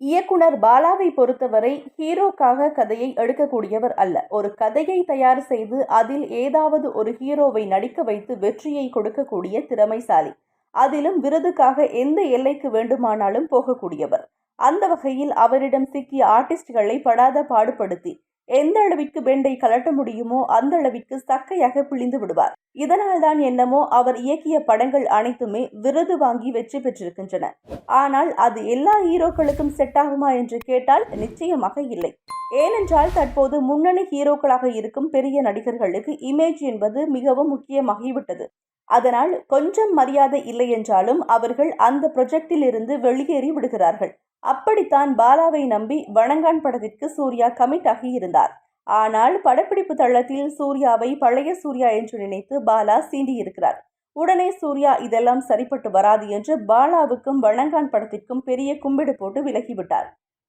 இயக்குனர் பாலாவை பொறுத்தவரை ஹீரோக்காக கதையை எடுக்கக்கூடியவர் அல்ல. ஒரு கதையை தயார் செய்து அதில் ஏதாவது ஒரு ஹீரோவை நடிக்க வைத்து வெற்றியை கொடுக்கக்கூடிய திறமைசாலி. அதிலும் விருதுக்காக எந்த எல்லைக்கு வேண்டுமானாலும் போகக்கூடியவர். அந்த வகையில் அவரிடம் சிக்கிய ஆர்டிஸ்ட்களை படாத பாடுபடுத்தி எந்த அளவிற்கு பெண்டை கலட்ட முடியுமோ அந்த அளவிற்கு சக்கையாக பிழிந்து விடுவார். இதனால்தான் என்னமோ அவர் இயக்கிய படங்கள் அனைத்துமே விருது வாங்கி வெற்றி பெற்றிருக்கின்றன. ஆனால் அது எல்லா ஹீரோக்களுக்கும் செட் ஆகுமா என்று கேட்டால் நிச்சயமாக இல்லை. ஏனென்றால் தற்போது முன்னணி ஹீரோக்களாக இருக்கும் பெரிய நடிகர்களுக்கு இமேஜ் என்பது மிகவும் முக்கியமாகிவிட்டது. அதனால் கொஞ்சம் மரியாதை இல்லை என்றாலும் அவர்கள் அந்த ப்ரொஜெக்டில் இருந்து வெளியேறி விடுகிறார்கள். அப்படித்தான் பாலாவை நம்பி வணங்கான் படத்திற்கு சூர்யா கமிட் ஆகியிருந்தார் ஆனால் படப்பிடிப்பு தளத்தில் சூர்யாவை பழைய சூர்யா என்று நினைத்து பாலா சீண்டியிருக்கிறார். உடனே சூர்யா இதெல்லாம் சரிப்பட்டு வராது என்று பாலாவுக்கும் வணங்கான் படத்திற்கும் பெரிய கும்பிடு போட்டு விலகிவிட்டார்.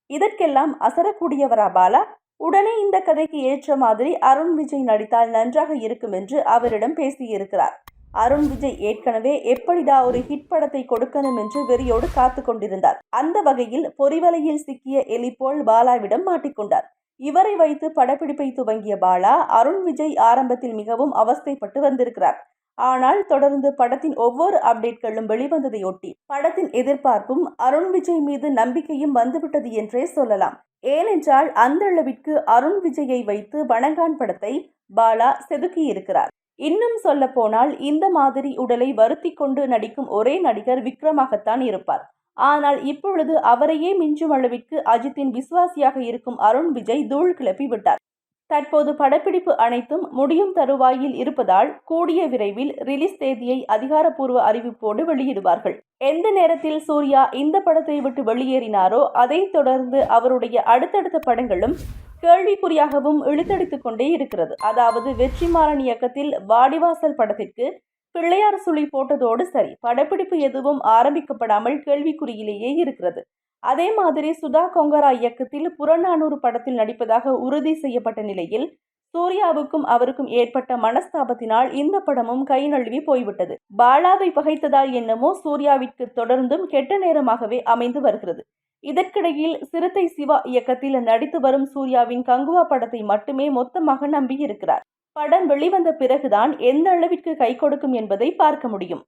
இதற்கெல்லாம் அசரக்கூடியவரா பாலா? உடனே இந்த கதைக்கு ஏற்ற மாதிரி அருண் விஜய் நடித்தால் நன்றாக இருக்கும் என்று அவரிடம் பேசியிருக்கிறார். அருண் விஜய் ஏற்கனவே எப்படிடா ஒரு ஹிட் படத்தை கொடுக்கணும் என்று வெறியோடு காத்து கொண்டிருந்தார். அந்த வகையில் பொறிவலையில் சிக்கிய எலி போல் பாலாவிடம் மாட்டிக்கொண்டார். இவரை வைத்து படப்பிடிப்பை துவங்கிய பாலா அருண் விஜய் ஆரம்பத்தில் மிகவும் அவஸ்தைப்பட்டு வந்திருக்கிறார். ஆனால் தொடர்ந்து படத்தின் ஒவ்வொரு அப்டேட்களும் வெளிவந்ததையொட்டி படத்தின் எதிர்பார்ப்பும் அருண் விஜய் மீது நம்பிக்கையும் வந்துவிட்டது என்றே சொல்லலாம். ஏனென்றால் அந்த அளவிற்கு அருண் விஜயை வைத்து வணங்கான் படத்தை பாலா செதுக்கியிருக்கிறார். இன்னும் சொல்ல போனால் இந்த மாதிரி உடலை வருத்தி கொண்டு நடிக்கும் ஒரே நடிகர் விக்ரமாகத்தான் இருப்பார். ஆனால் இப்பொழுது அவரையே மிஞ்சும் அளவிற்கு அஜித்தின் விசுவாசியாக இருக்கும் அருண் விஜய் தூள் கிளப்பி விட்டார் தற்போது படப்பிடிப்பு அனைத்தும் முடியும் தருவாயில் இருப்பதால் கூடிய விரைவில் ரிலீஸ் தேதியை அதிகாரப்பூர்வ அறிவிப்போடு வெளியிடுவார்கள். எந்த நேரத்தில் சூர்யா இந்த படத்தை விட்டு வெளியேறினாரோ அதைத் தொடர்ந்து அவருடைய அடுத்தடுத்த படங்களும் கேள்விக்குறியாகவும் இழுத்தடித்துக் கொண்டே இருக்கிறது. அதாவது வெற்றிமாறன் இயக்கத்தில் வாடிவாசல் படத்திற்கு பிள்ளையார் சுழி போட்டதோடு சரி படப்பிடிப்பு எதுவும் ஆரம்பிக்கப்படாமல் கேள்விக்குறியிலேயே இருக்கிறது. அதே மாதிரி சுதா கொங்கரா இயக்கத்தில் புறநானூறு படத்தில் நடிப்பதாக உறுதி செய்யப்பட்ட நிலையில் சூர்யாவுக்கும் அவருக்கும் ஏற்பட்ட மனஸ்தாபத்தினால் இந்த படமும் கை நழுவி போய்விட்டது. பாலாவை பகைத்ததால் என்னமோ சூர்யாவிற்கு தொடர்ந்தும் கெட்ட நேரமாகவே அமைந்து வருகிறது. இதற்கிடையில் சிறுத்தை சிவா இயக்கத்தில் நடித்து வரும் சூர்யாவின் கங்குவா படத்தை மட்டுமே மொத்தமாக நம்பியிருக்கிறார். படம் வெளிவந்த பிறகுதான் எந்த அளவிற்கு கை கொடுக்கும் என்பதை பார்க்க முடியும்.